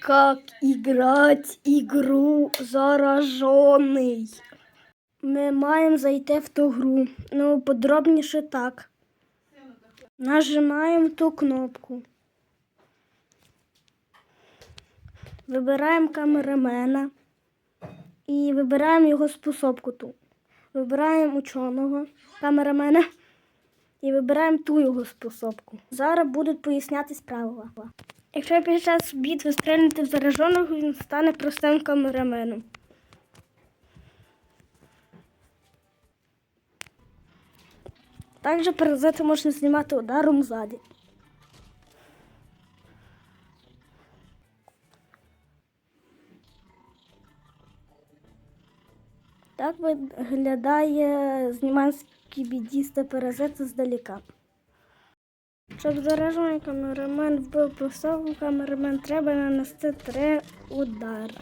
Как играть игру заражений. Ми маємо зайти в ту гру. Ну, подробніше так. Нажимаємо ту кнопку. Вибираємо камерамена і вибираємо його способку ту. Вибираємо ученого камерамена і вибираємо ту його способку. Зараз будуть пояснятись правила. Якщо під час битви стрельнути в зараженого, він стане простим камераменом. Також паразити можна знімати ударом ззаді. Так виглядає зніманський бідіста паразит здаліка. Щоб заражений камерамен вбив посову, камерамен треба нанести три удари.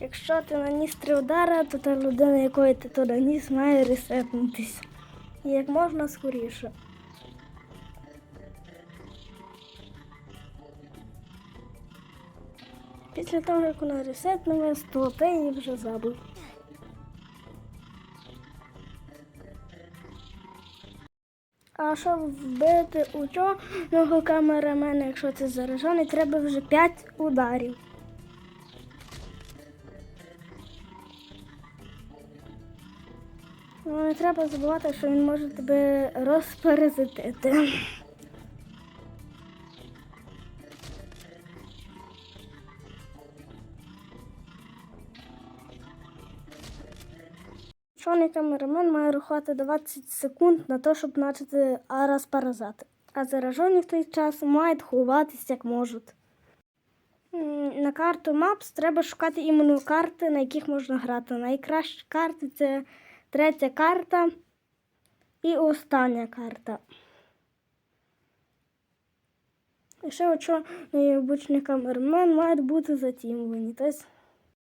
Якщо ти наніс три удари, то та людина, якої ти то наніс, має ресетнутися. І як можна скоріше. Після того, як вона ресетнулась, то ти її вже забув. А щоб вбити у ученого камерамена, якщо це заражений, треба вже 5 ударів. Ну, не треба забувати, що він може тебе розпаразитити. Чорний камерамен має рухати 20 секунд на те, щоб почати розпаразати. А заражені в той час мають ховатися як можуть. На карту Maps треба шукати іменно карти, на яких можна грати. Найкращі карти це третя карта і остання карта. І ще очо обичний камермен мають бути затімлені. Тобто